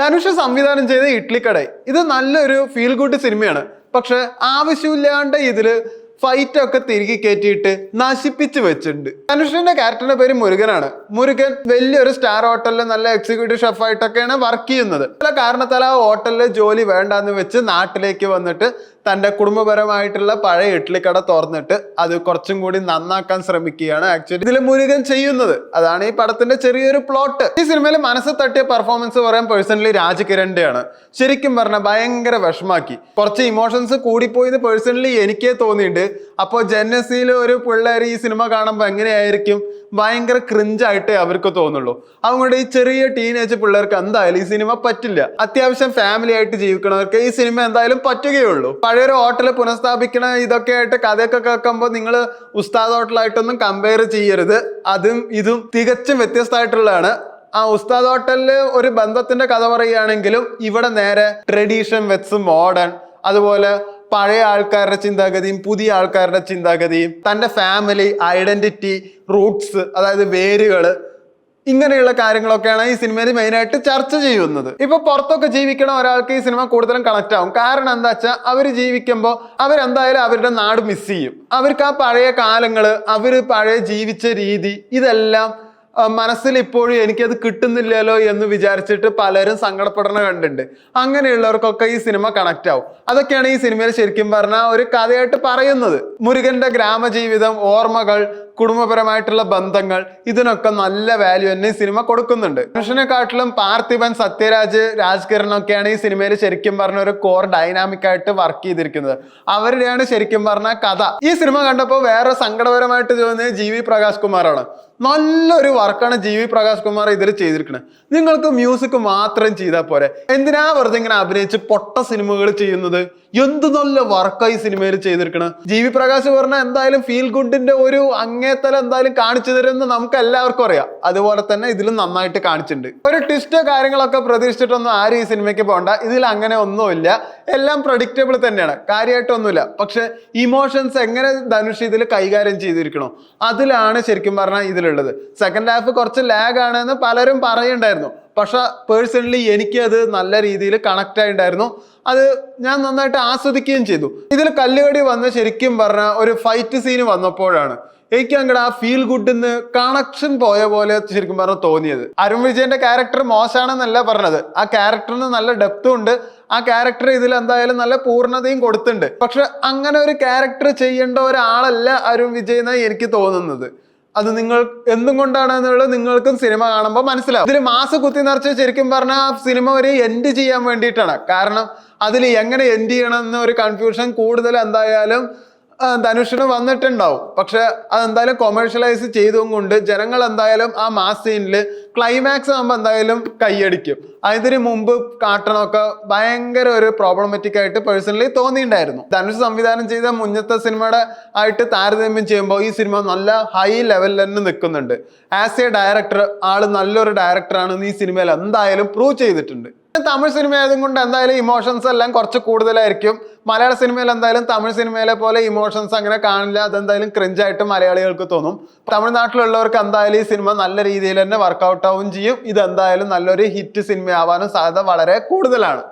ധനുഷ് സംവിധാനം ചെയ്ത ഇഡ്ലിക്കട. ഇത് നല്ലൊരു ഫീൽ ഗുഡ് സിനിമയാണ് പക്ഷെ ആവശ്യമില്ലാണ്ട് ഇതിൽ ഫൈറ്റ് ഒക്കെ തിരികെ കയറ്റിയിട്ട് നശിപ്പിച്ച് വെച്ചിട്ടുണ്ട്. ധനുഷിന്റെ ക്യാരക്ടറിന്റെ പേര് മുരുകനാണ്. മുരുകൻ വലിയൊരു സ്റ്റാർ ഹോട്ടലിൽ നല്ല എക്സിക്യൂട്ടീവ് ഷെഫായിട്ടൊക്കെയാണ് വർക്ക് ചെയ്യുന്നത്. പല കാരണത്താൽ ആ ഹോട്ടലിൽ ജോലി വേണ്ടാന്ന് വെച്ച് നാട്ടിലേക്ക് വന്നിട്ട് തന്റെ കുടുംബപരമായിട്ടുള്ള പഴയ ഇഡ്ലിക്കട തുറന്നിട്ട് അത് കുറച്ചും കൂടി നന്നാക്കാൻ ശ്രമിക്കുകയാണ് ആക്ച്വലി. ഇതിൽ മുരുകൻ ചെയ്യുന്നത്. അതാണ് ഈ പടത്തിന്റെ ചെറിയൊരു പ്ലോട്ട്. ഈ സിനിമയിൽ മനസ്സ് തട്ടിയ പെർഫോമൻസ് പറയാൻ പേഴ്സണലി രാജകിരന്റെയാണ് ശരിക്കും പറഞ്ഞാൽ ഭയങ്കര വിഷമാക്കി കുറച്ച് ഇമോഷൻസ് കൂടിപ്പോയിന്ന് പേഴ്സണലി എനിക്കേ തോന്നിയിട്ടുണ്ട്. അപ്പോൾ ജനസിയിൽ ഒരു പിള്ളേർ ഈ സിനിമ കാണുമ്പോൾ എങ്ങനെയായിരിക്കും? ഭയങ്കര ക്രിഞ്ചായിട്ടേ അവർക്ക് തോന്നുള്ളൂ. അതുകൊണ്ട് ഈ ചെറിയ ടീനേജ് പിള്ളേർക്ക് എന്തായാലും ഈ സിനിമ പറ്റില്ല. അത്യാവശ്യം ഫാമിലി ആയിട്ട് ജീവിക്കണവർക്ക് ഈ സിനിമ എന്തായാലും പറ്റുകയുള്ളൂ. പഴയൊരു ഹോട്ടൽ പുനഃസ്ഥാപിക്കണ ഇതൊക്കെ ആയിട്ട് കഥയൊക്കെ കേൾക്കുമ്പോൾ നിങ്ങൾ ഉസ്താദ് ഹോട്ടലായിട്ടൊന്നും കമ്പയർ ചെയ്യരുത്. അതും ഇതും തികച്ചും വ്യത്യസ്തമായിട്ടുള്ളതാണ്. ആ ഉസ്താദ് ഹോട്ടലിൽ ഒരു ബന്ധത്തിന്റെ കഥ പറയുകയാണെങ്കിലും ഇവിടെ നേരെ ട്രഡീഷൻ വെച്ച് മോഡേൺ അതുപോലെ പഴയ ആൾക്കാരുടെ ചിന്താഗതിയും പുതിയ ആൾക്കാരുടെ ചിന്താഗതിയും തന്റെ ഫാമിലി ഐഡന്റിറ്റി റൂട്ട്സ് അതായത് വേരുകൾ ഇങ്ങനെയുള്ള കാര്യങ്ങളൊക്കെയാണ് ഈ സിനിമയിൽ മെയിനായിട്ട് ചർച്ച ചെയ്യുന്നത്. ഇപ്പൊ പുറത്തൊക്കെ ജീവിക്കണ ഒരാൾക്ക് ഈ സിനിമ കൂടുതലും കണക്ട് ആവും. കാരണം എന്താ വെച്ചാൽ അവർ ജീവിക്കുമ്പോൾ അവരെന്തായാലും അവരുടെ നാട് മിസ് ചെയ്യും. അവർക്ക് ആ പഴയ കാലങ്ങൾ അവർ പഴയ ജീവിച്ച രീതി ഇതെല്ലാം മനസ്സിൽ ഇപ്പോഴും എനിക്കത് കിട്ടുന്നില്ലല്ലോ എന്ന് വിചാരിച്ചിട്ട് പലരും സങ്കടപ്പെടണ കണ്ടിട്ടുണ്ട്. അങ്ങനെയുള്ളവർക്കൊക്കെ ഈ സിനിമ കണക്ട് ആവും. അതൊക്കെയാണ് ഈ സിനിമയിൽ ശരിക്കും പറഞ്ഞാൽ ഒരു കഥയായിട്ട് പറയുന്നത്. മുരുകന്റെ ഗ്രാമജീവിതം ഓർമ്മകൾ കുടുംബപരമായിട്ടുള്ള ബന്ധങ്ങൾ ഇതിനൊക്കെ നല്ല വാല്യൂ തന്നെ ഈ സിനിമ കൊടുക്കുന്നുണ്ട്. കൃഷ്ണനെക്കാട്ടിലും പാർത്ഥിപൻ സത്യരാജ് രാജ്കിരൺ ഒക്കെയാണ് ഈ സിനിമയിൽ ശരിക്കും പറഞ്ഞ ഒരു കോർ ഡൈനാമിക് ആയിട്ട് വർക്ക് ചെയ്തിരിക്കുന്നത്. അവരുടെയാണ് ശരിക്കും പറഞ്ഞ കഥ. ഈ സിനിമ കണ്ടപ്പോൾ വേറെ സങ്കടപരമായിട്ട് തോന്നിയത് ജി വി പ്രകാശ് കുമാറാണ്. നല്ലൊരു വർക്കാണ് ജി വി പ്രകാശ് കുമാർ ഇതിൽ ചെയ്തിരിക്കുന്നത് നിങ്ങൾക്ക് മ്യൂസിക് മാത്രം ചെയ്താൽ പോരെ. എന്തിനാ വെറുതെ ഇങ്ങനെ അഭിനയിച്ച് പൊട്ട സിനിമകൾ ചെയ്യുന്നത്? എന്ത് നല്ല വർക്കായി സിനിമയിൽ ചെയ്തിരിക്കണ? ജി വി പ്രകാശ് പറഞ്ഞ എന്തായാലും ഫീൽ ഗുഡിന്റെ ഒരു അങ്ങേത്തല എന്തായാലും കാണിച്ചു തരുമെന്ന് നമുക്ക് എല്ലാവർക്കും അറിയാം. അതുപോലെ തന്നെ ഇതിലും നന്നായിട്ട് കാണിച്ചിട്ടുണ്ട്. ഒരു ട്വിസ്റ്റോ കാര്യങ്ങളൊക്കെ പ്രതീക്ഷിച്ചിട്ടൊന്നും ആരും ഈ സിനിമയ്ക്ക് പോകണ്ട ഇതിൽ അങ്ങനെ ഒന്നുമില്ല. എല്ലാം പ്രഡിക്റ്റബിൾ തന്നെയാണ്. കാര്യമായിട്ടൊന്നുമില്ല പക്ഷെ ഇമോഷൻസ് എങ്ങനെ ധനുഷ് ഇതിൽ കൈകാര്യം ചെയ്തിരിക്കണോ? അതിലാണ് ശരിക്കും പറഞ്ഞാൽ ഇതിലുള്ളത്. സെക്കൻഡ് ഹാഫ് കുറച്ച് ലാഗ് ആണെന്ന് പലരും പറയുണ്ടായിരുന്നു പക്ഷെ പേഴ്സണലി എനിക്ക് അത് നല്ല രീതിയിൽ കണക്ട് ആയിട്ടുണ്ടായിരുന്നു. അത് ഞാൻ നന്നായിട്ട് ആസ്വദിക്കുകയും ചെയ്തു. ഇതിൽ കല്ലുകടി വന്ന് ശരിക്കും പറഞ്ഞ ഒരു ഫൈറ്റ് സീൻ വന്നപ്പോഴാണ് എനിക്ക് അങ്ങോട്ട് ആ ഫീൽ ഗുഡ് എന്ന് കണക്ഷൻ പോയ പോലെ ശരിക്കും പറഞ്ഞാൽ തോന്നിയത്. അരുൺ വിജയന്റെ ക്യാരക്ടർ മോശമാണെന്നല്ല പറഞ്ഞത്. ആ ക്യാരക്ടറിന് നല്ല ഡെപ്തും ഉണ്ട്. ആ ക്യാരക്ടർ ഇതിൽ എന്തായാലും നല്ല പൂർണതയും കൊടുത്തിട്ടുണ്ട്. പക്ഷെ അങ്ങനെ ഒരു ക്യാരക്ടർ ചെയ്യേണ്ട ഒരാളല്ല അരുൺ വിജയ് എന്നാണ് എനിക്ക് തോന്നുന്നത്. അത് നിങ്ങൾ എന്തും കൊണ്ടാണെന്നുള്ളത് നിങ്ങൾക്കും സിനിമ കാണുമ്പോൾ മനസ്സിലാവും. ഇതിൽ മാസ് കുത്തി നിറച്ച് ശരിക്കും പറഞ്ഞാൽ ആ സിനിമ ഒരു എൻഡ് ചെയ്യാൻ വേണ്ടിയിട്ടാണ്. കാരണം അതിൽ എങ്ങനെ എൻഡ് ചെയ്യണം എന്ന ഒരു കൺഫ്യൂഷൻ കൂടുതൽ എന്തായാലും ധനുഷിന് വന്നിട്ടുണ്ടാവും. പക്ഷെ അതെന്തായാലും കൊമേഴ്ഷ്യലൈസ് ചെയ്തും കൊണ്ട് ജനങ്ങൾ എന്തായാലും ആ മാസ് സീനിൽ ക്ലൈമാക്സ് ആകുമ്പോൾ എന്തായാലും കൈയടിക്കും. അതിന് മുമ്പ് കാട്ടണമൊക്കെ ഭയങ്കര ഒരു പ്രോബ്ലമാറ്റിക് ആയിട്ട് പേഴ്സണലി തോന്നിയിട്ടുണ്ടായിരുന്നു. ധനുഷ് സംവിധാനം ചെയ്ത മുന്നത്തെ സിനിമയുടെ ആയിട്ട് താരതമ്യം ചെയ്യുമ്പോൾ ഈ സിനിമ നല്ല ഹൈ ലെവലിൽ തന്നെ നിൽക്കുന്നുണ്ട്. ആസ് എ ഡയറക്ടർ ആൾ നല്ലൊരു ഡയറക്ടറാണെന്ന് ഈ സിനിമയിൽ എന്തായാലും പ്രൂവ് ചെയ്തിട്ടുണ്ട്. തമിഴ് സിനിമ ആയതുകൊണ്ട് എന്തായാലും ഇമോഷൻസ് എല്ലാം കുറച്ച് കൂടുതലായിരിക്കും. മലയാള സിനിമയിൽ എന്തായാലും തമിഴ് സിനിമയിലെ പോലെ ഇമോഷൻസ് അങ്ങനെ കാണില്ല. അതെന്തായാലും ക്രിഞ്ചായിട്ട് മലയാളികൾക്ക് തോന്നും. തമിഴ്നാട്ടിലുള്ളവർക്ക് എന്തായാലും ഈ സിനിമ നല്ല രീതിയിൽ തന്നെ വർക്കൗട്ട് ആവും ചെയ്യും. ഇതെന്തായാലും നല്ലൊരു ഹിറ്റ് സിനിമ ആവാനും സാധ്യത വളരെ കൂടുതലാണ്.